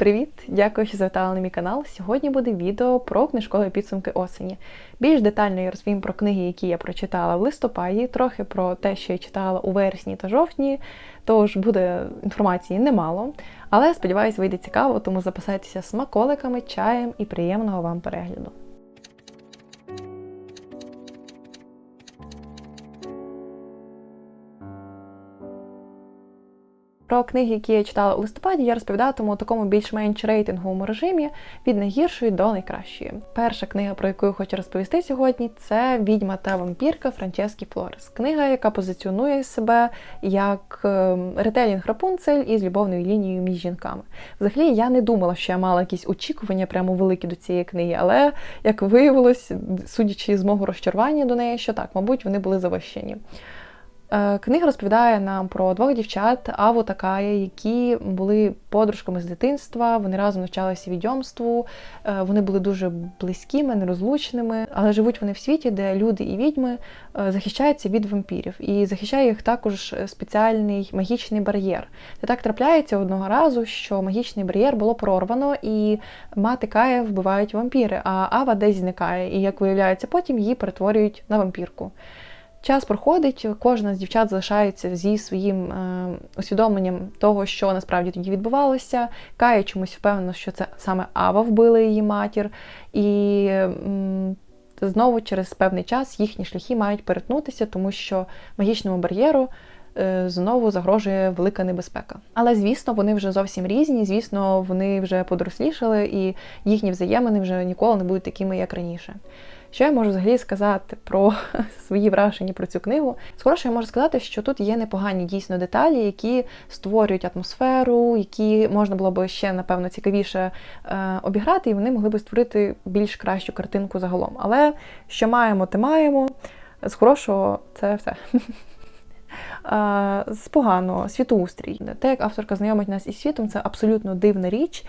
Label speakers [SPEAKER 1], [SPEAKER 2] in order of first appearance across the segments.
[SPEAKER 1] Привіт! Дякую, що завітали на мій канал. Сьогодні буде відео про книжкові підсумки осені. Більш детально я розповім про книги, які я прочитала в листопаді, трохи про те, що я читала у вересні та жовтні, тож буде інформації немало. Але сподіваюся, вийде цікаво, тому записайтеся смаколиками, чаєм і приємного вам перегляду. Про книги, які я читала у листопаді, я розповідатиму у такому більш-менш рейтинговому режимі від найгіршої до найкращої. Перша книга, про яку я хочу розповісти сьогодні, це Відьма та вампірка Франческі Флорес. Книга, яка позиціонує себе як ем, ретелінг Рапунцель із любовною лінією між жінками. Взагалі, я не думала, що я мала якісь очікування прямо великі до цієї книги, але як виявилось, судячи з мого розчарування до неї, що так, мабуть, вони були завищені. Е, Книга розповідає нам про двох дівчат Аву та Кая, які були подружками з дитинства. Вони разом навчалися відьомству, е, вони були дуже близькими, нерозлучними, але живуть вони в світі, де люди і відьми е, захищаються від вампірів, і захищає їх також спеціальний магічний бар'єр. Це так трапляється одного разу, що магічний бар'єр було прорвано, і мати Кая вбивають вампіри, а Ава десь зникає. І як виявляється, потім її перетворюють на вампірку. Час проходить, кожна з дівчат залишається зі своїм е, усвідомленням того, що насправді тоді відбувалося. Кая чомусь впевнена, що це саме Ава вбила її матір, і м, знову через певний час їхні шляхи мають перетнутися, тому що магічному бар'єру. е, Знову загрожує велика небезпека. Але звісно, вони вже зовсім різні. Звісно, вони вже подорослішали, і їхні взаємини вже ніколи не будуть такими, як раніше. Що я можу взагалі сказати про свої враження про цю книгу? Скоріше я можу сказати, що тут є непогані дійсно деталі, які створюють атмосферу, які можна було б ще, напевно, цікавіше е, обіграти, і вони могли б створити більш кращу картинку загалом. Але що маємо, те маємо. З хорошого це все. Е, З поганого світоустрій. Те, як авторка знайомить нас із світом, це абсолютно дивна річ.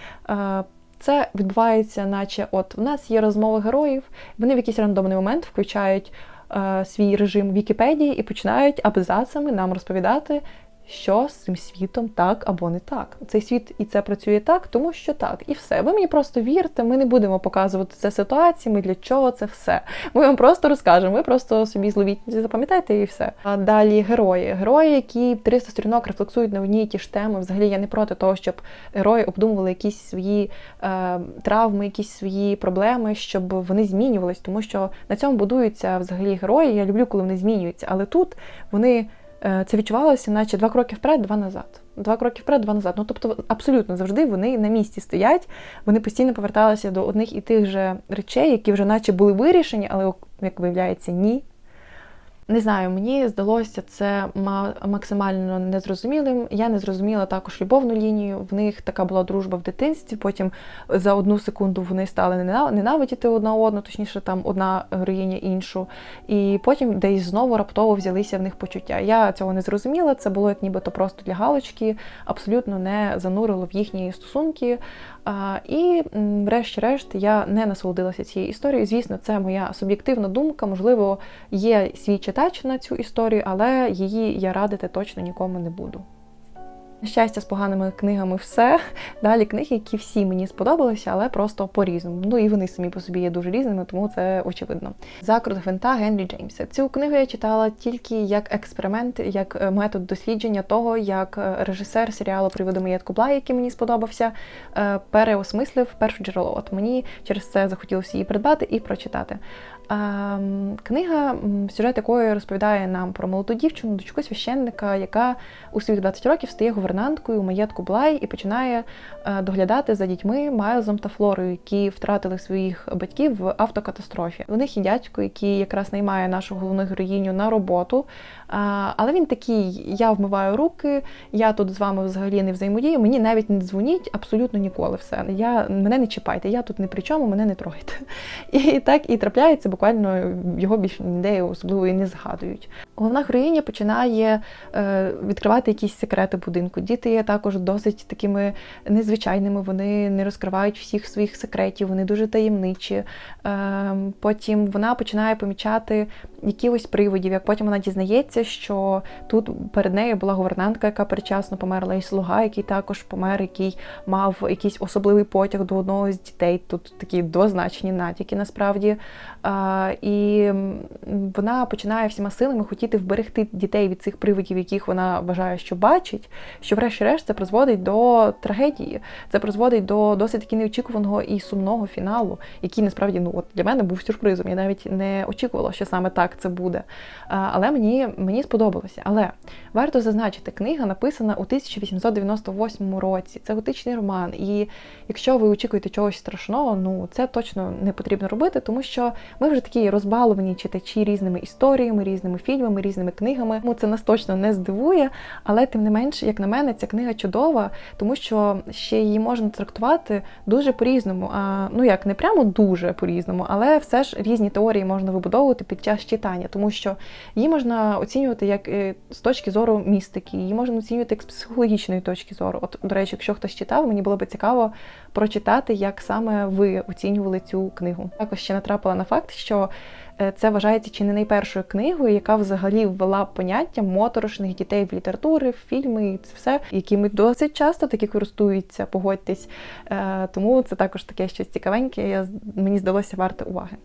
[SPEAKER 1] Це відбувається, наче от в нас є розмови героїв, вони в якийсь рандомний момент включають е, свій режим Вікіпедії і починають абзацами нам розповідати, що з цим світом так або не так. Цей світ і це працює так, тому що так, і все. Ви мені просто вірте, ми не будемо показувати це ситуаціями, для чого це все. Ми вам просто розкажемо, ви просто собі зловіть, запам'ятайте і все. А далі герої. Герої, які 300 сторінок рефлексують на одні і ті ж теми. Взагалі я не проти того, щоб герої обдумували якісь свої е, травми, якісь свої проблеми, щоб вони змінювались, тому що на цьому будуються взагалі герої. Я люблю, коли вони змінюються, але тут вони. Е, Це відчувалося, наче два кроки вперед, два назад. Два кроки вперед, два назад. Ну тобто, абсолютно завжди вони на місці стоять. Вони постійно поверталися до одних і тих же речей, які вже наче були вирішені, але як виявляється, ні. Не знаю, мені здалося це максимально незрозумілим. Я не зрозуміла також любовну лінію. В них така була дружба в дитинстві. Потім за одну секунду вони стали ненавидіти одна одну, точніше, там одна героїня іншу. І потім десь знову раптово взялися в них почуття. Я цього не зрозуміла. Це було як нібито просто для галочки, абсолютно не занурило в їхні стосунки. І, врешті-решт, я не насолодилася цією історією. Звісно, це моя суб'єктивна думка. Можливо, є свій читач на цю історію, але її я радити точно нікому не буду. Щастя, з поганими книгами все. Далі книги, які всі мені сподобалися, але просто по-різному. Ну і вони самі по собі є дуже різними, тому це очевидно. Закрут Гвинта Генрі Джеймса. Цю книгу я читала тільки як експеримент, як е, метод дослідження того, як е, режисер серіалу Приводи маєтку Бла, який мені сподобався, е, переосмислив першу джерело. От мені через це захотілося її придбати і прочитати. Книга, сюжет якої розповідає нам про молоду дівчину, дочку священника, яка у своїх 20 років стає гувернанткою у маєтку Блай і починає доглядати за дітьми Майлзом та Флорою, які втратили своїх батьків в автокатастрофі. У них є дядько, який якраз наймає нашу головну героїню на роботу. Але він такий: я вмиваю руки, я тут з вами взагалі не взаємодію, мені навіть не дзвоніть абсолютно ніколи. Все я мене не чіпайте, я тут не при чому, мене не трогайте. І так і трапляється, буквально його більше ніде особливо і не згадують. Головна героїня починає е, відкривати якісь секрети будинку. Діти є також досить такими незвичайними, вони не розкривають всіх своїх секретів, вони дуже таємничі. Е, потім вона починає помічати якихось привидів, як потім вона дізнається, що тут перед нею була гувернантка, яка передчасно померла, і слуга, який також помер, який мав якийсь особливий потяг до одного з дітей. Тут такі двозначні натяки насправді. Е, і вона починає всіма силами хотіти вберегти дітей від цих привидів, яких вона вважає, що бачить, що, врешті-решт, це призводить до трагедії, це призводить до досить таки неочікуваного і сумного фіналу, який насправді ну от для мене був сюрпризом. Я навіть не очікувала, що саме так це буде. Але мені мені сподобалося. Але варто зазначити, книга написана у 1898 році. Це готичний роман. І якщо ви очікуєте чогось страшного, ну це точно не потрібно робити, тому що ми вже такі розбаловані читачі різними історіями, різними фільмами, різними книгами. Ну це нас точно не здивує, але тим не менш, як на мене, ця книга чудова, тому що ще її можна трактувати дуже по-різному. А ну як не прямо дуже по-різному, але все ж різні теорії можна вибудовувати під час читання, тому що її можна оцінювати як е, з точки зору містики, її можна оцінювати як з психологічної точки зору. От, до речі, якщо хтось читав, мені було би цікаво прочитати, як саме ви оцінювали цю книгу. Також ще натрапила на факт, що це вважається чи не найпершою книгою, яка взагалі ввела поняття моторошних дітей в літератури, в фільми це все, якими досить часто таки користуються, погодьтесь. Е, тому це також таке щось цікавеньке. Мені здалося варте уваги.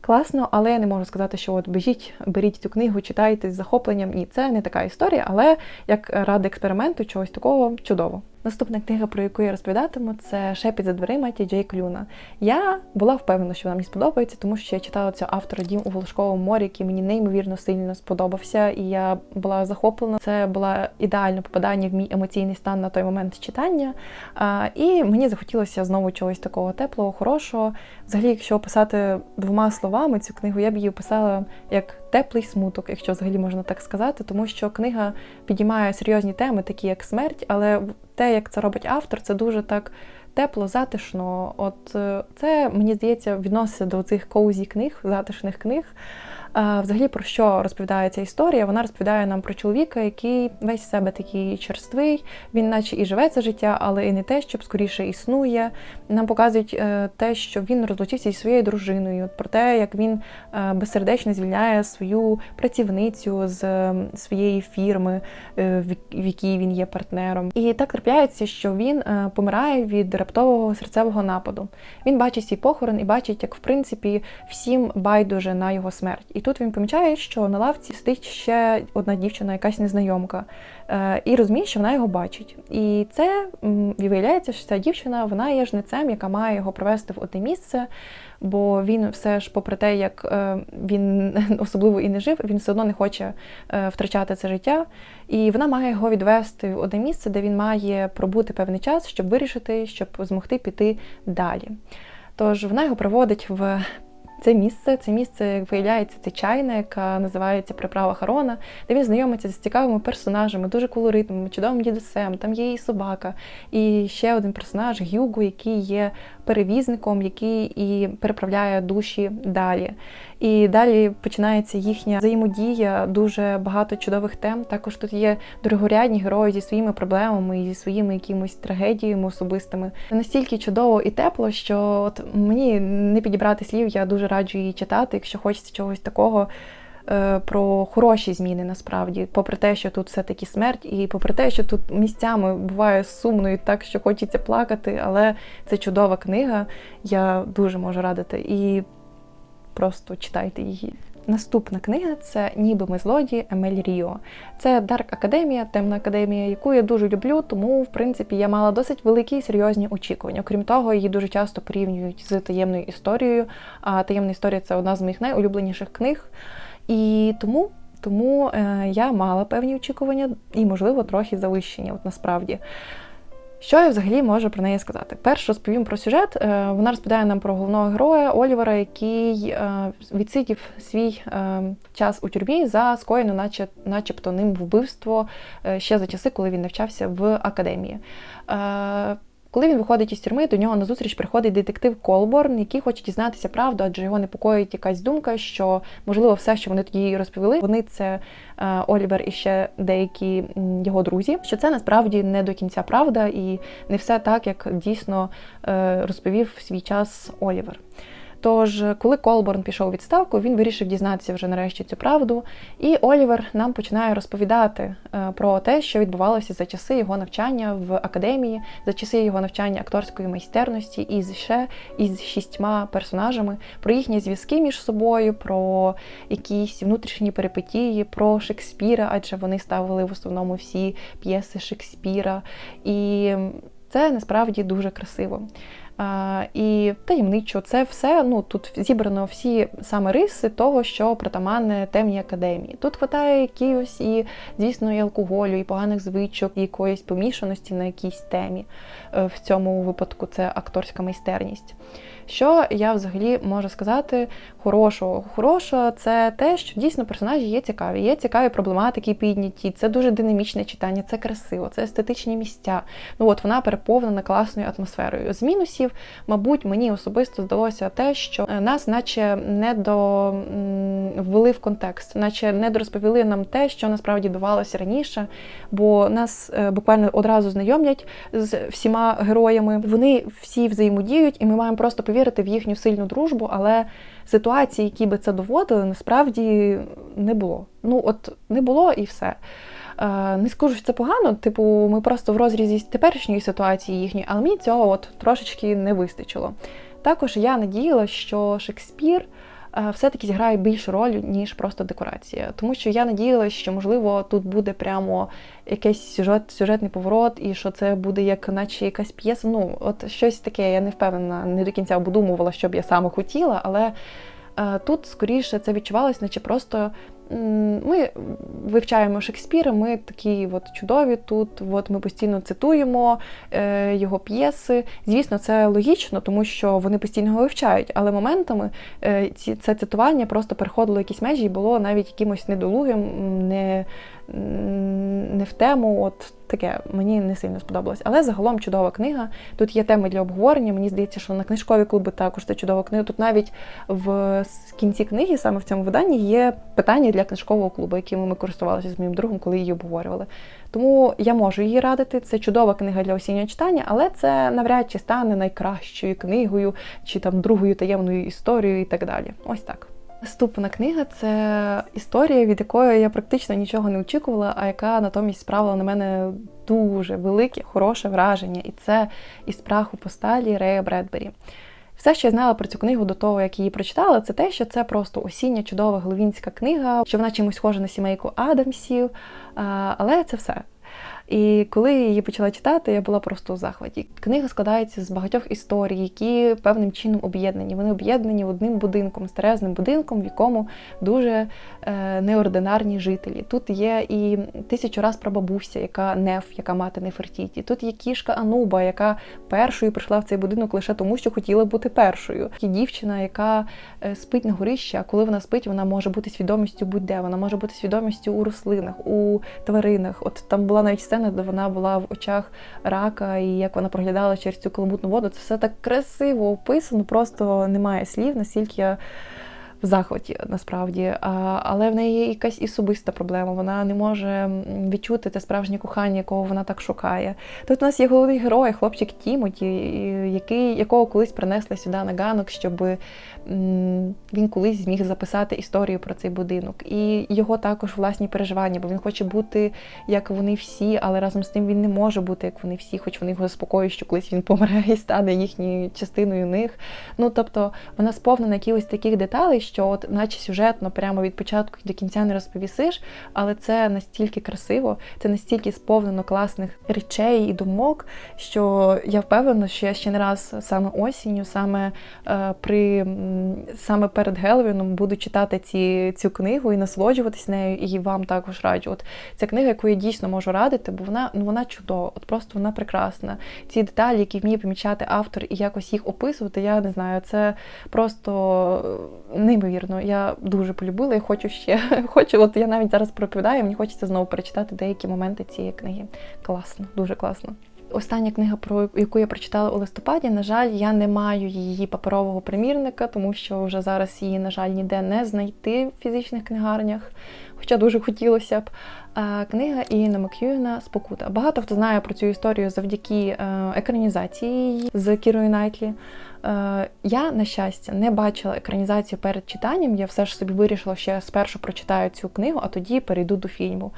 [SPEAKER 1] Класно, але я не можу сказати, що от біжіть, беріть цю книгу, читайте з захопленням. Ні, це не така історія, але як ради експерименту, чогось такого чудово. Наступна книга, про яку я розповідатиму, це Шепіт за дверима Ті Джей Клюна. Я була впевнена, що вона мені сподобається, тому що я читала цього автора Дім у Волошковому морі, який мені неймовірно сильно сподобався, і я була захоплена. Це було ідеальне попадання в мій емоційний стан на той момент читання. І мені захотілося знову чогось такого теплого, хорошого. Взагалі, якщо описати двома словами цю книгу, я б її описала як теплий смуток, якщо взагалі можна так сказати, тому що книга підіймає серйозні теми, такі як смерть, але те, як це робить автор, це дуже так тепло, затишно. От е, це, мені здається, відноситься до цих коузі книг, затишних книг. Взагалі, про що розповідає ця історія? Вона розповідає нам про чоловіка, який весь себе такий черствий, він наче і живе це життя, але і не те, щоб скоріше існує. Нам показують е, те, що він розлучився зі своєю дружиною, про те, як він е, безсердечно звільняє свою працівницю з своєї фірми, е, в якій він є партнером. І так трапляється, що він помирає від раптового серцевого нападу. Він бачить свій похорон і бачить, як в принципі всім байдуже на його смерть тут він помічає, що на лавці сидить ще одна дівчина, якась незнайомка, е, і розуміє, що вона його бачить. І це виявляється, що ця дівчина вона є жнецем, яка має його привести в одне місце. Бо він все ж, попри те, як е, він особливо і не жив, він все одно не хоче е, втрачати це життя. І вона має його відвести в одне місце, де він має пробути певний час, щоб вирішити, щоб змогти піти далі. Тож вона його проводить в це місце, це місце, як виявляється, це чайна, яка називається Приправа Харона, де він знайомиться з цікавими персонажами, дуже колоритними, чудовим дідусем. Там є і собака, і ще один персонаж Гюго, який є перевізником, який і переправляє душі далі. І далі починається їхня взаємодія, дуже багато чудових тем. Також тут є дорогорядні герої зі своїми проблемами зі своїми якимось трагедіями особистими. Настільки чудово і тепло, що от мені не підібрати слів, я дуже раджу її читати, якщо хочеться чогось такого. Е, про хороші зміни насправді, попри те, що тут все-таки смерть, і попри те, що тут місцями буває сумно і так, що хочеться плакати, але це чудова книга. Я дуже можу радити. І просто читайте її. Наступна книга це Ніби ми злодії Емель Ріо. Це Дарк Академія, темна академія, яку я дуже люблю, тому, в принципі, я мала досить великі і серйозні очікування. Крім того, її дуже часто порівнюють з таємною історією. А таємна історія це одна з моїх найулюбленіших книг. І тому тому е, я мала певні очікування і, можливо, трохи завищення, от насправді. Що я взагалі можу про неї сказати? Перш розповім про сюжет. Е, вона розповідає нам про головного героя Олівера, який е, відсидів свій е, час у тюрмі за скоєну, наче, начебто, ним вбивство ще за часи, коли він навчався в академії. Коли він виходить із тюрми, до нього на зустріч приходить детектив Колборн, який хоче дізнатися правду, адже його непокоїть якась думка, що можливо все, що вони тоді розповіли, вони це е, Олівер і ще деякі його друзі. Що це насправді не до кінця правда, і не все так, як дійсно е, розповів в свій час Олівер. Тож, коли Колборн пішов у відставку, він вирішив дізнатися вже нарешті цю правду. І Олівер нам починає розповідати е, про те, що відбувалося за часи його навчання в академії, за часи його навчання акторської майстерності, і ще із шістьма персонажами, про їхні зв'язки між собою, про якісь внутрішні перипетії, про Шекспіра, адже вони ставили в основному всі п'єси Шекспіра. І це насправді дуже красиво. І таємничо, це все ну тут зібрано всі саме риси того, що притаманне темній академії. Тут хватає якихось і, звісно, і алкоголю, і поганих звичок, і якоїсь помішаності на якійсь темі. Е, В цьому випадку це акторська майстерність. Що я взагалі можу сказати хорошого? Хорошого це те, що дійсно персонажі є цікаві, є цікаві проблематики підняті. Це дуже динамічне читання, це красиво, це естетичні місця. Ну от вона переповнена класною атмосферою. З мінусів, мабуть, мені особисто здалося те, що е, нас, наче, не до ввели в контекст, наче не розповіли нам те, що насправді відбувалося раніше, бо нас е, буквально одразу знайомлять з всіма героями. Вони всі взаємодіють, і ми маємо просто повірити в їхню сильну дружбу, але ситуації, які би це доводили, насправді не було. Ну от не було і все. Е, Не скажу, що це погано, типу, ми просто в розрізі теперішньої ситуації їхньої, але мені цього от трошечки не вистачило. Також я надіяла, що Шекспір все-таки зіграє більшу роль, ніж просто декорація. Тому що я надіялася, що, можливо, тут буде прямо якийсь сюжет, сюжетний поворот, і що це буде як наче якась п'єса. Ну, от щось таке, я не впевнена, не до кінця обдумувала, що б я саме хотіла, але е, тут скоріше це відчувалось, наче просто. Ми вивчаємо Шекспіра, ми такі от чудові тут. От ми постійно цитуємо е, його п'єси. Звісно, це логічно, тому що вони постійно його вивчають, але моментами е, це цитування просто переходило якісь межі і було навіть якимось недолугим, не, не в тему. От таке мені не сильно сподобалось. Але загалом чудова книга. Тут є теми для обговорення. Мені здається, що на книжкові клуби також це чудова книга. Тут навіть в кінці книги, саме в цьому виданні, є питання для книжкового клубу, якими ми користувалися з моїм другом, коли її обговорювали. Тому я можу її радити. Це чудова книга для осіннього читання, але це навряд чи стане найкращою книгою чи там другою таємною історією і так далі. Ось так. Наступна книга це історія, від якої я практично нічого не очікувала, а яка натомість справила на мене дуже велике, хороше враження. І це із праху по сталі Рея Бредбері. Все, що я знала про цю книгу до того, як її прочитала, це те, що це просто осіння чудова головінська книга, що вона чимось схожа на сімейку Адамсів, але це все. І коли я її почала читати, я була просто у захваті. Книга складається з багатьох історій, які певним чином об'єднані. Вони об'єднані одним будинком, старезним будинком, в якому дуже е, неординарні жителі. Тут є і тисячу раз прабабуся, яка неф, яка мати Нефертіті. Тут є кішка Ануба, яка першою прийшла в цей будинок лише тому, що хотіла бути першою. Є дівчина, яка е, спить на горищі, а коли вона спить, вона може бути свідомістю будь-де. Вона може бути свідомістю у рослинах, у тваринах. От там була навіть сцена, де вона була в очах рака, і як вона проглядала через цю каламутну воду. Це все так красиво описано, просто немає слів, наскільки я в захваті насправді. Але в неї є якась особиста проблема. Вона не може відчути те справжнє кохання, якого вона так шукає. Тут у нас є головний герой, хлопчик Тімоті, який, якого колись принесли сюди на ганок, щоб він колись зміг записати історію про цей будинок. І його також власні переживання, бо він хоче бути як вони всі, але разом з тим він не може бути як вони всі, хоч вони його заспокоюють, що колись він помре і стане їхньою частиною них. Ну тобто вона сповнена якихось таких деталей, що от, наче сюжетно, прямо від початку до кінця не розповісиш, але це настільки красиво, це настільки сповнено класних речей і думок, що я впевнена, що я ще не раз саме осінню, саме е, при саме перед Геловіном буду читати ці, цю книгу і насолоджуватись нею, і вам також раджу. От ця книга, яку я дійсно можу радити, бо вона ну вона чудова, от просто вона прекрасна. Ці деталі, які вміє помічати автор і якось їх описувати, я не знаю, це просто е, неймовірно. Я дуже полюбила і хочу ще. Хочу, от я навіть зараз проповідаю, мені хочеться знову перечитати деякі моменти цієї книги. Класно, дуже класно. Остання книга, про яку я прочитала у листопаді, на жаль, я не маю її паперового примірника, тому що вже зараз її, на жаль, ніде не знайти в фізичних книгарнях, хоча дуже хотілося б. Книга Іна Мак'юна Спокута. Багато хто знає про цю історію завдяки е, екранізації з Кірою Найтлі. Е, я, на щастя, не бачила екранізацію перед читанням. Я все ж собі вирішила, що я спершу прочитаю цю книгу, а тоді перейду до фільму.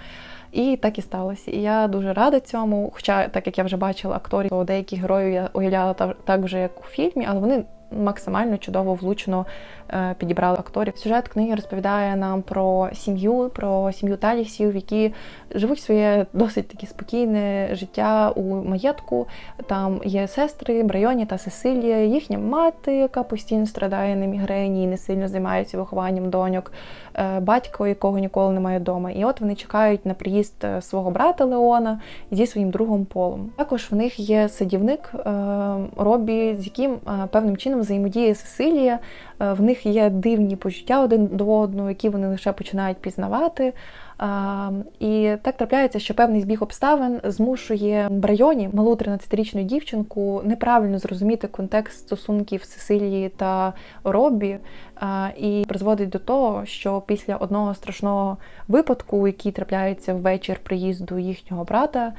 [SPEAKER 1] І так і сталося. І я дуже рада цьому. Хоча, так як я вже бачила акторів, то деяких героїв я уявляла так вже, як у фільмі, але вони максимально чудово влучно підібрали акторів. Сюжет книги розповідає нам про сім'ю, про сім'ю Талісів, які живуть своє досить таке спокійне життя у маєтку. Там є сестри, Брайоні та Сесилія, їхня мати, яка постійно страдає на мігрені і не сильно займається вихованням доньок, е, батько, якого ніколи немає вдома. І от вони чекають на приїзд е, свого брата Леона зі своїм другом Полом. Також в них є садівник Робі, з яким певним чином взаємодіє Сесилія. В них є дивні почуття один до одного, які вони лише починають пізнавати. І так трапляється, що певний збіг обставин змушує Брайоні, малу 13-річну дівчинку, неправильно зрозуміти контекст стосунків Сесилії та Робі, і призводить до того, що після одного страшного випадку, який трапляється ввечір приїзду їхнього брата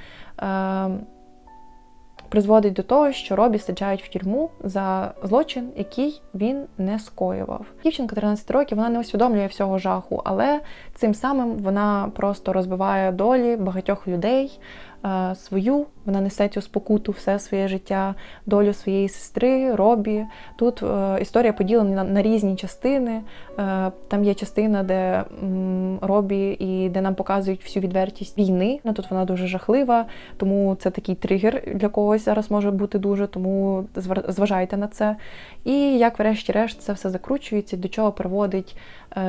[SPEAKER 1] призводить до того, що Робі саджають в тюрму за злочин, який він не скоював. Дівчинка 13 років вона не усвідомлює всього жаху, але цим самим вона просто розбиває долі багатьох людей. Е, свою, вона несе цю спокуту все своє життя, долю своєї сестри, Робі. Тут е, історія поділена на, різні частини. Е, там є частина, де Робі і де нам показують всю відвертість війни. Ну, Тут вона дуже жахлива, тому це такий тригер для когось зараз може бути дуже, тому зважайте на це. І як, врешті-решт, це все закручується, до чого приводить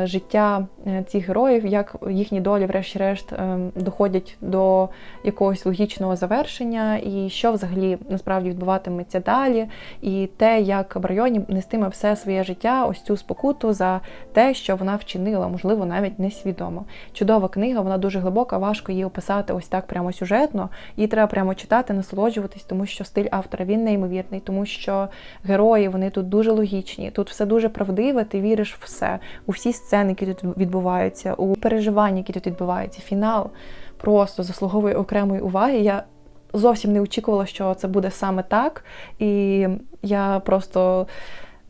[SPEAKER 1] життя цих героїв, як їхні долі, врешті-решт, е, доходять до якогось логічного завершення, і що взагалі насправді відбуватиметься далі, і те, як Брайоні нестиме все своє життя, ось цю спокуту за те, що вона вчинила, можливо, навіть несвідомо. Чудова книга, вона дуже глибока, важко її описати ось так прямо сюжетно. Її треба прямо читати, насолоджуватись, тому що стиль автора він неймовірний, тому що герої вони тут дуже логічні, тут все дуже правдиве, ти віриш в все. У всі сцени, які тут відбуваються, у переживанні, які тут відбуваються, фінал просто заслуговує окремої уваги. Я зовсім не очікувала, що це буде саме так. І я просто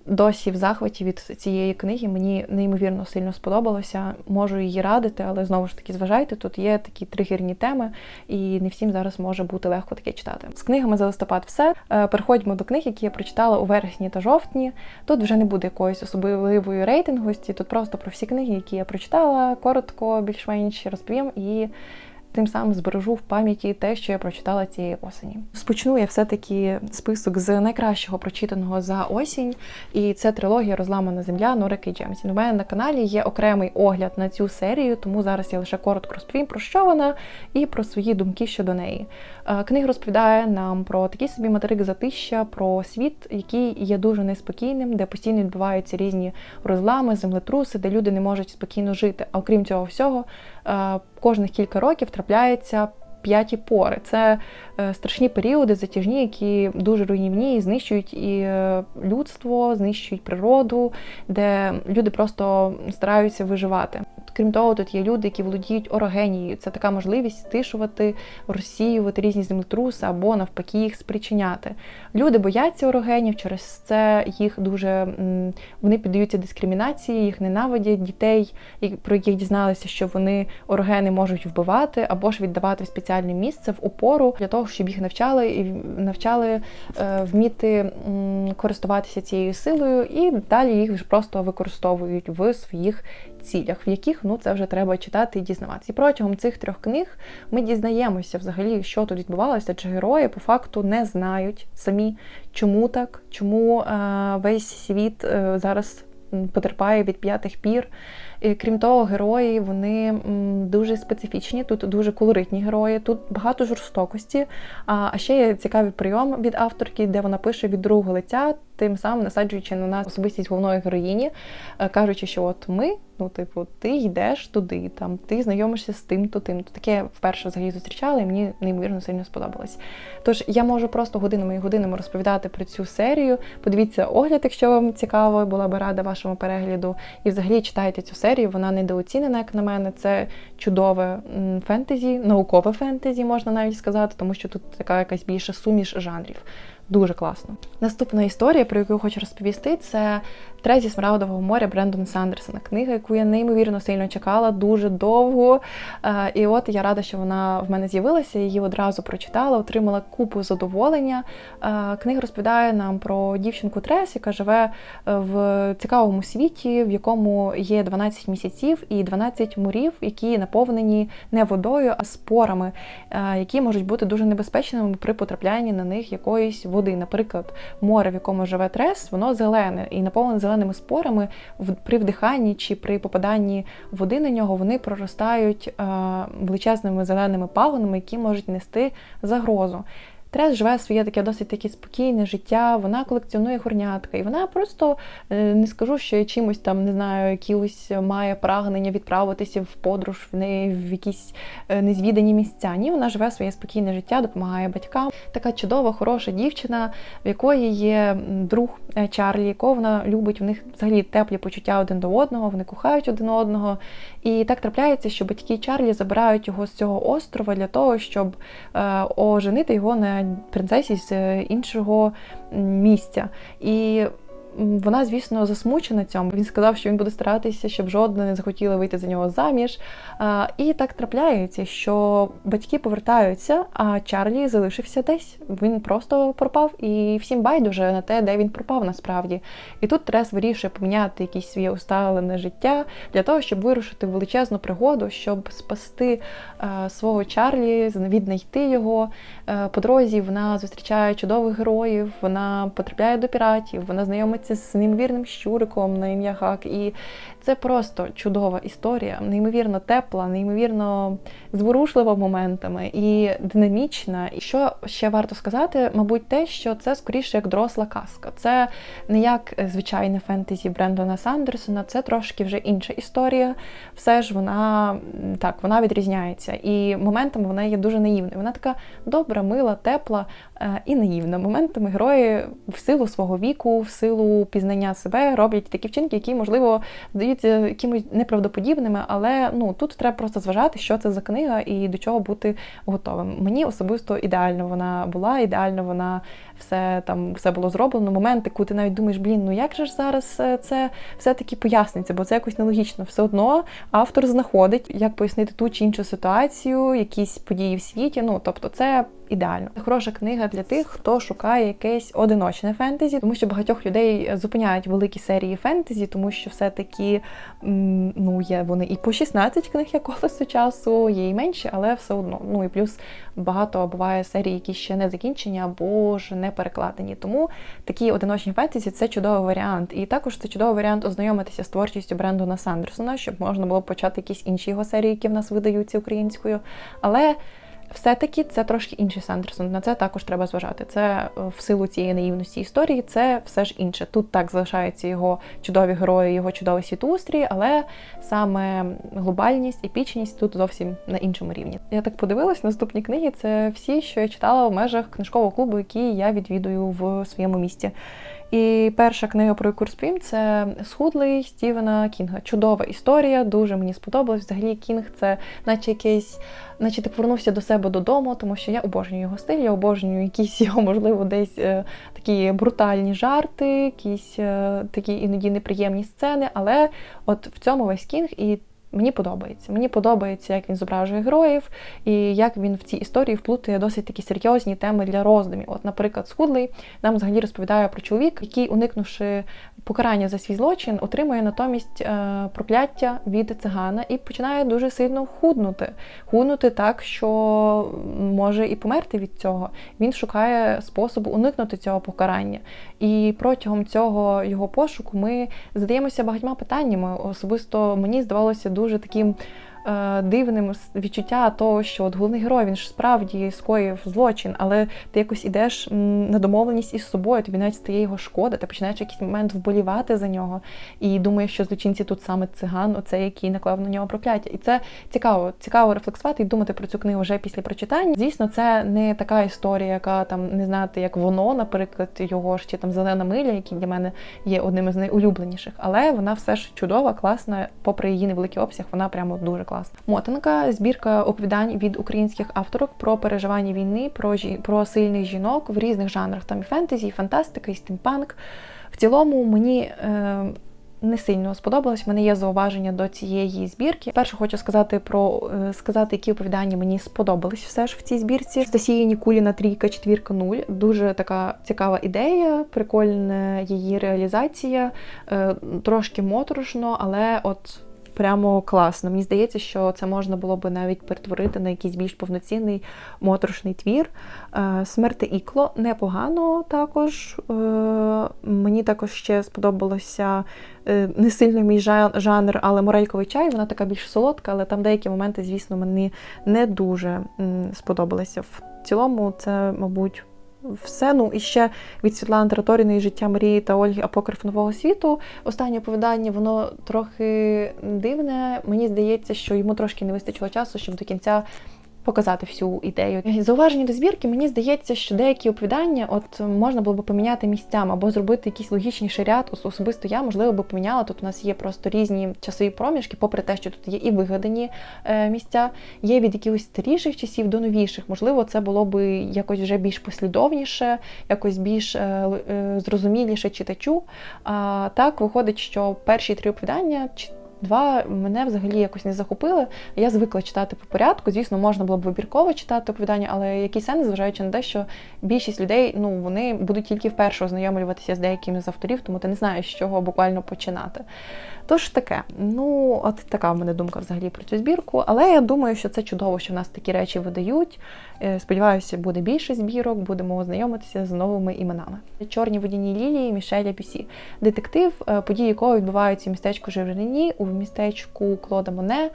[SPEAKER 1] досі в захваті від цієї книги. Мені неймовірно сильно сподобалося. Можу її радити, але знову ж таки зважайте, тут є такі тригерні теми, і не всім зараз може бути легко таке читати. З книгами за листопад все. Е, переходьмо до книг, які я прочитала у вересні та жовтні. Тут вже не буде якоїсь особливої рейтингості, тут просто про всі книги, які я прочитала, коротко, більш-менш розповім і тим самим збережу в пам'яті те, що я прочитала цієї осені. Спочну я все-таки список з найкращого прочитаного за осінь, і це трилогія Розламана земля Норики Джемсін. У мене на каналі є окремий огляд на цю серію, тому зараз я лише коротко розповім про що вона і про свої думки щодо неї. Е, книга розповідає нам про такі собі материк затища, про світ, який є дуже неспокійним, де постійно відбуваються різні розлами, землетруси, де люди не можуть спокійно жити. А окрім цього всього, кожних кілька років трапляється п'яті пори. Це е, страшні періоди, затяжні, які дуже руйнівні і знищують і е, людство, знищують природу, де люди просто стараються виживати. Крім того, тут є люди, які володіють орогенією. Це така можливість стишувати, розсіювати різні землетруси або навпаки їх спричиняти. Люди бояться орогенів, через це їх дуже вони піддаються дискримінації, їх ненавидять дітей, про яких дізналися, що вони орогени можуть вбивати або ж віддавати в спеціальне місце в опору для того, щоб їх навчали і навчали е, вміти користуватися цією силою, і далі їх вже просто використовують в своїх цілях, в яких ну це вже треба читати і дізнаватися. І протягом цих трьох книг ми дізнаємося взагалі, що тут відбувалося, чи герої по факту не знають самі, чому так, чому е, весь світ е, зараз потерпає від п'ятих пір. Крім того, герої вони дуже специфічні. Тут дуже колоритні герої, тут багато жорстокості. А, ще є цікавий прийом від авторки, де вона пише від другого лиця, тим самим насаджуючи на нас особистість головної героїні, е, кажучи, що от ми, ну, типу, ти йдеш туди, там ти знайомишся з тим, то тим. То таке вперше взагалі зустрічала, і мені неймовірно сильно сподобалось. Тож я можу просто годинами і годинами розповідати про цю серію. Подивіться огляд, якщо вам цікаво, була би рада вашому перегляду. І взагалі читайте цю серію, вона недооцінена, як на мене. Це чудове фентезі, наукове фентезі, можна навіть сказати, тому що тут така якась більша суміш жанрів. Дуже класно. Наступна історія, про яку хочу розповісти, це Трезі зі Смарагдового моря Брендона Сандерсона. Книга, яку я неймовірно сильно чекала, дуже довго. Е, І от я рада, що вона в мене з'явилася, її одразу прочитала, отримала купу задоволення. Е, Книга розповідає нам про дівчинку Трес, яка живе е, в цікавому світі, в якому є 12 місяців і 12 морів, які наповнені не водою, а спорами, які можуть бути дуже небезпечними при потраплянні на них якоїсь води. Наприклад, море, в якому живе Трес, воно зелене і наповнене зеленими спорами. При вдиханні чи при попаданні води на нього вони проростають е, величезними зеленими пагонами, які можуть нести загрозу. Трес живе своє таке досить таке спокійне життя, вона колекціонує горнятка, і вона просто е, не скажу, що є чимось там, не знаю, якісь має прагнення відправитися в подорож в неї в якісь е, незвідані місця. Ні, вона живе своє спокійне життя, допомагає батькам. Така чудова, хороша дівчина, в якої є друг е, Чарлі, якого вона любить. В них взагалі теплі почуття один до одного, вони кохають один одного. І так трапляється, що батьки Чарлі забирають його з цього острова для того, щоб е, оженити його на принцесі з іншого місця. І вона, звісно, засмучена цьому. Він сказав, що він буде старатися, щоб жодна не захотіла вийти за нього заміж. І так трапляється, що батьки повертаються, а Чарлі залишився десь. Він просто пропав, і всім байдуже на те, де він пропав насправді. І тут Трес вирішує поміняти якесь своє усталене життя для того, щоб вирушити в величезну пригоду, щоб спасти свого Чарлі, віднайти його. Е, по дорозі вона зустрічає чудових героїв, вона потрапляє до піратів, вона знайомиться з неймовірним щуриком на ім'я Хак. І це просто чудова історія, неймовірно тепла, неймовірно зворушлива моментами і динамічна. І що ще варто сказати, мабуть, те, що це скоріше як доросла казка. Це не як е, звичайне фентезі Брендона Сандерсона, це трошки вже інша історія. Все ж вона так, вона відрізняється. І моментами вона є дуже наївною. Вона така добра, мила, тепла е, і наївна. Моментами герої в силу свого віку, в силу пізнання себе роблять такі вчинки, які, можливо, здаються якимось неправдоподібними, але ну тут треба просто зважати, що це за книга і до чого бути готовим. Мені особисто ідеально вона була, ідеально вона все там все було зроблено. Моменти, коли ти навіть думаєш, блін, ну як же ж зараз е, це все-таки поясниться, бо це якось нелогічно. Все одно автор знаходить, як пояснити ту чи іншу ситуацію, якісь події в світі. Ну тобто, це. Ідеально хороша книга для тих, хто шукає якесь одиночне фентезі, тому що багатьох людей зупиняють великі серії фентезі, тому що все-таки ну є вони і по 16 книг як колесо часу, є і менше, але все одно. Ну і плюс багато буває серій, які ще не закінчені або ж не перекладені. Тому такі одиночні фентезі це чудовий варіант. І також це чудовий варіант ознайомитися з творчістю Брендона Сандерсона, щоб можна було почати якісь інші його серії, які в нас видаються українською. Але все-таки це трошки інший Сандерсон. На це також треба зважати. Це е, в силу цієї наївності історії, це все ж інше. Тут так залишаються його чудові герої, його чудовий світоустрій, але саме глобальність, епічність тут зовсім на іншому рівні. Я так подивилась, наступні книги це всі, що я читала в межах книжкового клубу, який я відвідую в своєму місті. І перша книга, про яку розповім, це Схудлий Стівена Кінга. Чудова історія, дуже мені сподобалась. Взагалі Кінг це наче якийсь, наче ти повернувся до себе додому, тому що я обожнюю його стиль, я обожнюю якісь його, можливо, десь е, такі брутальні жарти, якісь е, такі іноді неприємні сцени. Але от в цьому весь Кінг і Мені подобається. Мені подобається, як він зображує героїв, і як він в цій історії вплутує досить такі серйозні теми для роздумів. От, наприклад, Схудлий нам взагалі розповідає про чоловік, який, уникнувши покарання за свій злочин, отримує натомість е, прокляття від цигана і починає дуже сильно худнути. Худнути так, що може і померти від цього. Він шукає способу уникнути цього покарання. І протягом цього його пошуку ми задаємося багатьма питаннями. Особисто мені здавалося дуже таким. Е, Дивним відчуття того, що от головний герой він ж справді скоїв злочин, але ти якось ідеш на домовленість із собою, тобі навіть стає його шкода, ти починаєш якийсь момент вболівати за нього і думаєш, що злочинці тут саме циган, оцей, який наклав на нього прокляття. І це цікаво, цікаво рефлексувати і думати про цю книгу вже після прочитання. Звісно, це не така історія, яка там не знати, як воно, наприклад, його ж чи там зелена миля, який для мене є одним із найулюбленіших, але вона все ж чудова, класна, попри її невеликий обсяг, вона прямо дуже класна. Мотанка збірка оповідань від українських авторок про переживання війни, про жі- про сильних жінок в різних жанрах. Там і фентезі, і фантастика, і стімпанк. В цілому мені. Е, не сильно сподобалось. В мене є зауваження до цієї збірки. Перше хочу сказати про е, сказати, які оповідання мені сподобались все ж в цій збірці. Стасія Нікуліна трійка, четвірка, нуль. Дуже така цікава ідея, прикольна її реалізація, е, трошки моторошно, але от. Прямо класно. Мені здається, що це можна було би навіть перетворити на якийсь більш повноцінний моторошний твір. Е, Смерти Ікло непогано також. Е, Мені також ще сподобалося е, не сильно мій жанр, але морельковий чай. Вона така більш солодка, але там деякі моменти, звісно, мені не дуже сподобалися. В цілому, це, мабуть. Все, ну і ще від Світлани Тараторіної життя Марії та Ольги Апокриф нового світу. Останнє оповідання, воно трохи дивне. Мені здається, що йому трошки не вистачило часу, щоб до кінця показати всю ідею. Зауваження до збірки, мені здається, що деякі оповідання от можна було б поміняти місцями або зробити якийсь логічніший ряд. Особисто я, можливо, би поміняла. Тут у нас є просто різні часові проміжки, попри те, що тут є і вигадані е, місця, є від якихось старіших часів до новіших. Можливо, це було би якось вже більш послідовніше, якось більш е, е, зрозуміліше читачу. А так виходить, що перші три оповідання Два мене взагалі якось не захопили. Я звикла читати по порядку. Звісно, можна було б вибірково читати оповідання, але який сенс, зважаючи на те, що більшість людей ну вони будуть тільки вперше ознайомлюватися з деякими з авторів, тому ти не знаєш, з чого буквально починати. Тож таке, ну от така в мене думка взагалі про цю збірку. Але я думаю, що це чудово, що в нас такі речі видають. Е, Сподіваюся, буде більше збірок, будемо ознайомитися з новими іменами. Чорні водяні лілії Мішеля Пюсі. Детектив, е, події якого відбуваються в містечку Живрені, у містечку Клода Моне.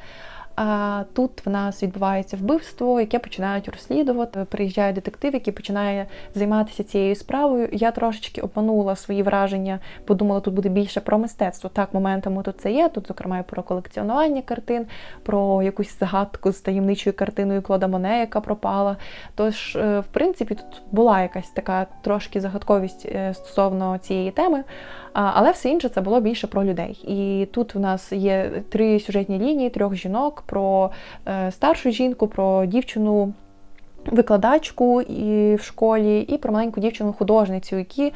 [SPEAKER 1] А тут в нас відбувається вбивство, яке починають розслідувати. Приїжджає детектив, який починає займатися цією справою. Я трошечки обманула свої враження, подумала, тут буде більше про мистецтво. Так, моментами тут це є. Тут, зокрема, і про колекціонування картин, про якусь загадку з таємничою картиною Клода Моне, яка пропала. Тож, е, в принципі, тут була якась така трошки загадковість е, стосовно цієї теми. Але все інше це було більше про людей. І тут у нас є три сюжетні лінії трьох жінок: про е, старшу жінку, про дівчину. Викладачку і в школі, і про маленьку дівчину-художницю, які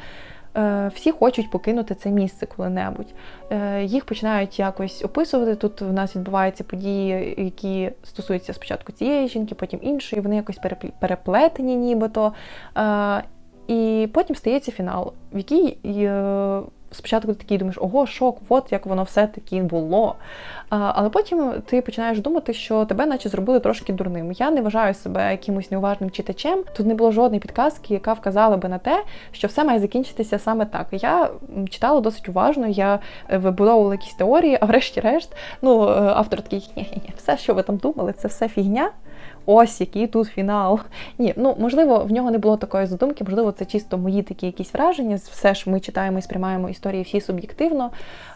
[SPEAKER 1] е, всі хочуть покинути це місце коли-небудь. Е, їх починають якось описувати. Тут в нас відбуваються події, які стосуються спочатку цієї жінки, потім іншої. Вони якось переплетені, нібито. Е, і потім стається фінал, в який е, спочатку ти такий думаєш, ого, шок, от як воно все-таки було. А, але потім ти починаєш думати, що тебе наче зробили трошки дурним. Я не вважаю себе якимось неуважним читачем. Тут не було жодної підказки, яка вказала би на те, що все має закінчитися саме так. Я читала досить уважно, я е, вибудовувала якісь теорії, а врешті-решт, ну, е, автор такий, ні-ні, все, що ви там думали, це все фігня. Ось який тут фінал. Ні, ну можливо, в нього не було такої задумки, можливо, це чисто мої такі якісь враження. Все ж ми читаємо і сприймаємо історії всі суб'єктивно.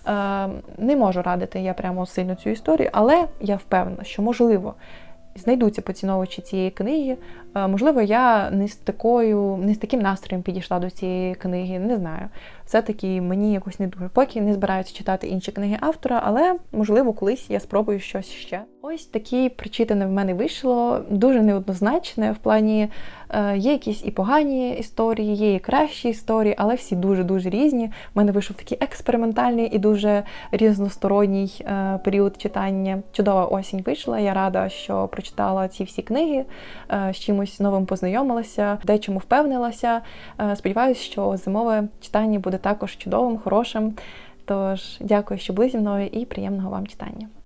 [SPEAKER 1] Е, не можу радити я прямо сильно цю історію, але я впевнена, що можливо. Знайдуться поціновувачі цієї книги. Е, Можливо, я не з такою, не з таким настроєм підійшла до цієї книги. Не знаю. Все-таки мені якось не дуже. Поки не збираюся читати інші книги автора, але можливо колись я спробую щось ще. Ось такі прочитане в мене вийшло дуже неоднозначне. В плані е, є якісь і погані історії, є і кращі історії, але всі дуже-дуже різні. У мене вийшов такий експериментальний і дуже різносторонній е, період читання. Чудова осінь вийшла. Я рада, що прочитала ці всі книги, е, з чимось новим познайомилася, дечому впевнилася. Е, сподіваюся, що зимове читання буде також чудовим, хорошим. Тож дякую, що були зі мною, і приємного вам читання.